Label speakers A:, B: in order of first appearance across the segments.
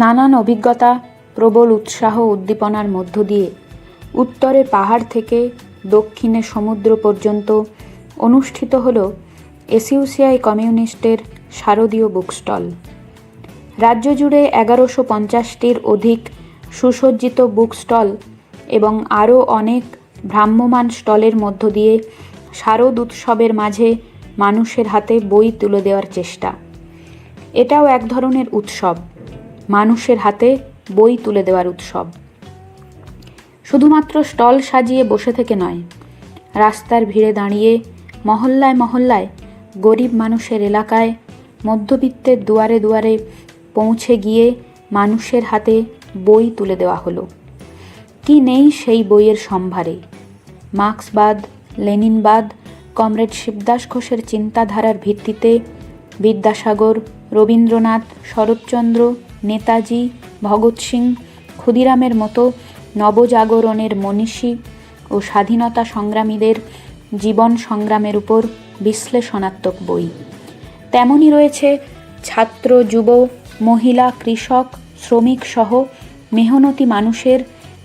A: নানান অভিজ্ঞতা, প্রবল উৎসাহ উদ্দীপনার মধ্য দিয়ে উত্তরে পাহাড় থেকে দক্ষিণে সমুদ্র পর্যন্ত অনুষ্ঠিত হল এসইউসিআই কমিউনিস্টের শারদীয় বুক স্টল। রাজ্য জুড়ে এগারোশো পঞ্চাশটির অধিক সুসজ্জিত বুক স্টল এবং আরও অনেক ভ্রাম্যমাণ স্টলের মধ্য দিয়ে শারদ উৎসবের মাঝে মানুষের হাতে বই তুলে দেওয়ার চেষ্টা। এটাও এক ধরনের উৎসব। মানুষের হাতে বই তুলে দেওয়ার উৎসব। শুধুমাত্র স্টল সাজিয়ে বসে থেকে নয়, রাস্তার ভিড়ে দাঁড়িয়ে মহল্লায় মহল্লায় গরিব মানুষের এলাকায় মধ্যবিত্তের দুয়ারে দুয়ারে পৌঁছে গিয়ে মানুষের হাতে বই তুলে দেওয়া হলো। কি নেই সেই বইয়ের সম্ভারে? মার্ক্সবাদ, লেনিনবাদ, কমরেড শিবদাস ঘোষের চিন্তাধারার ভিত্তিতে বিদ্যাসাগর, রবীন্দ্রনাথ, শরৎচন্দ্র নেতাজি, ভগৎ সিং, ক্ষুদিরামের মতো নবজাগরণের মনীষী ও স্বাধীনতা সংগ্রামীদের জীবন সংগ্রামের উপর বিশ্লেষণাত্মক বই। তেমনই রয়েছে ছাত্র, যুব, মহিলা, কৃষক, শ্রমিক সহ মেহনতি মানুষের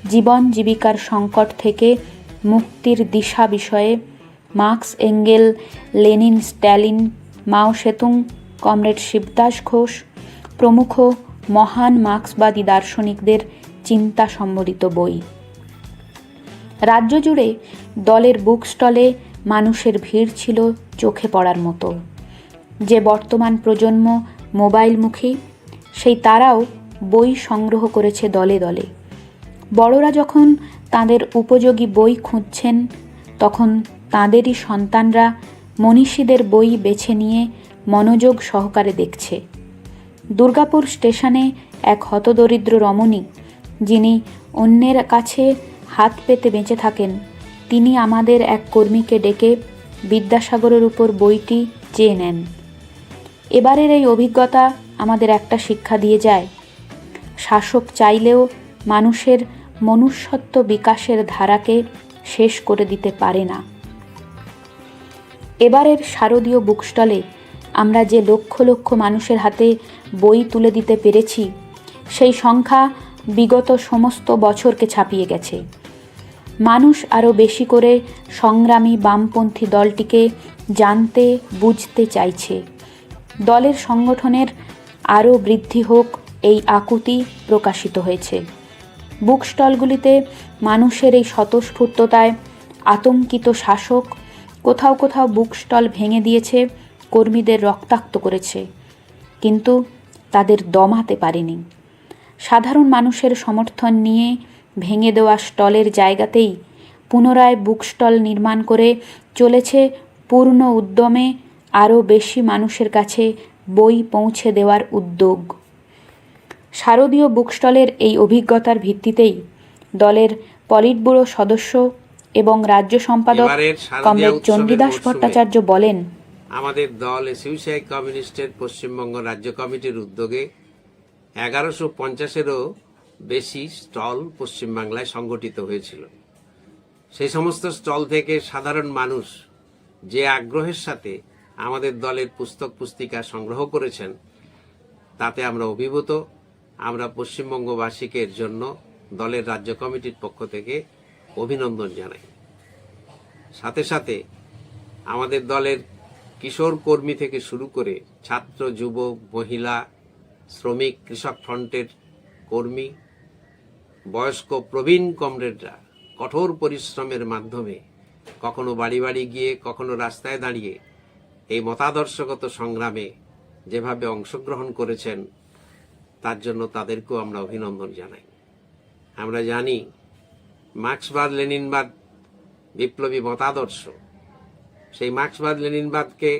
A: জীবন জীবিকার সংকট থেকে মুক্তির দিশা বিষয়ে Marx, Engel, Lenin, Stalin, Mao Tsetung, comrade Shibdas Ghosh প্রমুখ মহান মার্ক্সবাদী দার্শনিকদের চিন্তা সম্বলিত বই। রাজ্য জুড়ে দলের বুক স্টলে মানুষের ভিড় ছিল চোখে পড়ার মতো। যে বর্তমান প্রজন্ম মোবাইলমুখী সেই তারাও বই সংগ্রহ করেছে দলে দলে। বড়রা যখন তাদের উপযোগী বই খুঁজছেন, তখন তাঁদেরই সন্তানরা মনীষীদের বই বেছে নিয়ে মনোযোগ সহকারে দেখছে। দুর্গাপুর স্টেশনে এক হতদরিদ্র রমণী, যিনি অন্যের কাছে হাত পেতে বেঁচে থাকেন, তিনি আমাদের এক কর্মীকে ডেকে বিদ্যাসাগরের উপর বইটি চেয়ে নেন। এবারের এই অভিজ্ঞতা আমাদের একটা শিক্ষা দিয়ে যায়। শাসক চাইলেও মানুষের মনুষ্যত্ব বিকাশের ধারাকে শেষ করে দিতে পারে না। এবারের শারদীয় বুকস্টলে আমরা যে লক্ষ লক্ষ মানুষের হাতে বই তুলে দিতে পেরেছি, সেই সংখ্যা বিগত সমস্ত বছরকে ছাপিয়ে গেছে। মানুষ আরও বেশি করে সংগ্রামী বামপন্থী দলটিকে জানতে, বুঝতে চাইছে। দলের সংগঠনের আরও বৃদ্ধি হোক এই আকুতি প্রকাশিত হয়েছে। বুক স্টলগুলিতে মানুষের এই স্বতঃস্ফূর্ততায় আতঙ্কিত শাসক কোথাও কোথাও বুক স্টল ভেঙে দিয়েছে কর্মীদের রক্তাক্ত করেছে কিন্তু তাদের দমাতে পারেনি। সাধারণ মানুষের সমর্থন নিয়ে ভেঙে দেওয়া স্টলের জায়গাতেই পুনরায় বুক স্টল নির্মাণ করে চলেছে পূর্ণ উদ্যমে আরও বেশি মানুষের কাছে বই পৌঁছে দেওয়ার উদ্যোগ। শারদীয় বুক স্টলের এই অভিজ্ঞতার ভিত্তিতেই দলের পলিট ব্যুরো সদস্য এবং রাজ্য সম্পাদক কমরেড চণ্ডীদাস ভট্টাচার্য বলেন
B: আমাদের দল এসইউসিআই কমিউনিস্টের পশ্চিমবঙ্গ রাজ্য কমিটির উদ্যোগে এগারোশো পঞ্চাশেরও বেশি স্টল পশ্চিমবাংলায় সংগঠিত হয়েছিল। সেই সমস্ত স্টল থেকে সাধারণ মানুষ যে আগ্রহের সাথে আমাদের দলের পুস্তক পুস্তিকা সংগ্রহ করেছেন, তাতে আমরা অভিভূত। আমরা পশ্চিমবঙ্গবাসীকে এর জন্য দলের রাজ্য কমিটির পক্ষ থেকে অভিনন্দন জানাই। সাথে সাথে আমাদের দলের কিশোর কর্মী থেকে শুরু করে ছাত্র, যুবক, মহিলা, শ্রমিক, কৃষক ফ্রন্টের কর্মী, বয়স্ক, প্রবীণ কমরেডরা কঠোর পরিশ্রমের মাধ্যমে কখনো বাড়ি বাড়ি গিয়ে, কখনো রাস্তায় দাঁড়িয়ে এই মতাদর্শগত সংগ্রামে যেভাবে অংশগ্রহণ করেছেন, তার জন্য তাদেরকেও আমরা অভিনন্দন জানাই। আমরা জানি মার্ক্সবাদ, লেনিনবাদ বিপ্লবী মতাদর্শ সেই মার্ক্সবাদ লেনিনবাদকে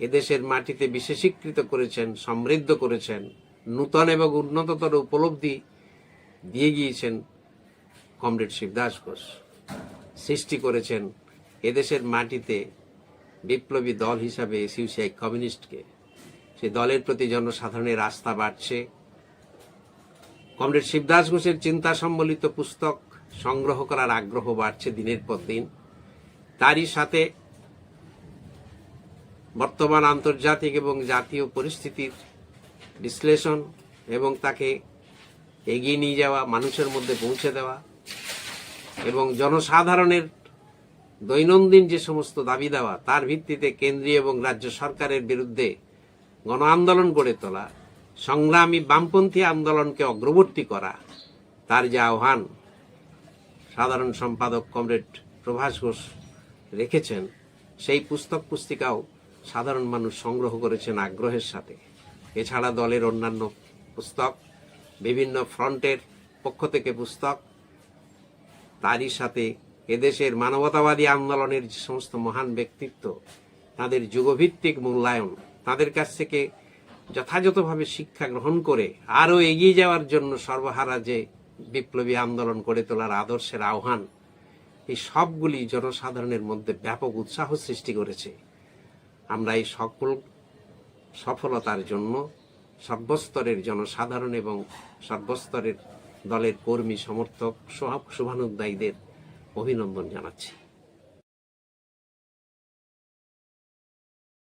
B: এদেশের মাটিতে বিশেষীকৃত করেছেন, সমৃদ্ধ করেছেন, নূতন এবং উন্নততর উপলব্ধি দিয়ে গিয়েছেন কমরেড শিবদাস ঘোষ। সৃষ্টি করেছেন এদেশের মাটিতে বিপ্লবী দল হিসাবে এসইউসিআই কমিউনিস্টকে। সেই দলের প্রতি জনসাধারণের আস্থা বাড়ছে। কমরেড শিবদাস ঘোষের চিন্তা সম্বলিত পুস্তক সংগ্রহ করার আগ্রহ বাড়ছে দিনের পর দিন। তারই সাথে বর্তমান আন্তর্জাতিক এবং জাতীয় পরিস্থিতির বিশ্লেষণ এবং তাকে এগিয়ে নিয়ে যাওয়া, মানুষের মধ্যে পৌঁছে দেওয়া এবং জনসাধারণের দৈনন্দিন যে সমস্ত দাবি দেওয়া, তার ভিত্তিতে কেন্দ্রীয় এবং রাজ্য সরকারের বিরুদ্ধে গণ আন্দোলন গড়ে তোলা, সংগ্রামী বামপন্থী আন্দোলনকে অগ্রবর্তী করা, তার যে আহ্বান, সাধারণ সম্পাদক কমরেড প্রভাস ঘোষ রেখেছেন, সেই পুস্তক পুস্তিকাও সাধারণ মানুষ সংগ্রহ করেছেন আগ্রহের সাথে। এছাড়া দলের অন্যান্য পুস্তক, বিভিন্ন ফ্রন্টের পক্ষ থেকে পুস্তক, তারই সাথে এদেশের মানবতাবাদী আন্দোলনের যে সমস্ত মহান ব্যক্তিত্ব, তাদের যুগভিত্তিক মূল্যায়ন, তাদের কাছ থেকে যথাযথভাবে শিক্ষা গ্রহণ করে আরও এগিয়ে যাওয়ার জন্য সর্বহারা যে বিপ্লবী আন্দোলন গড়ে তোলার আদর্শের আহ্বান, এই সবগুলি জনসাধারণের মধ্যে ব্যাপক উৎসাহ সৃষ্টি করেছে। আমরা এই সকল সফলতার জন্য সর্বস্তরের জনসাধারণ এবং সর্বস্তরের দলের কর্মী, সমর্থক শুভা- শুভানুদ্দায়ীদের অভিনন্দন জানাচ্ছি।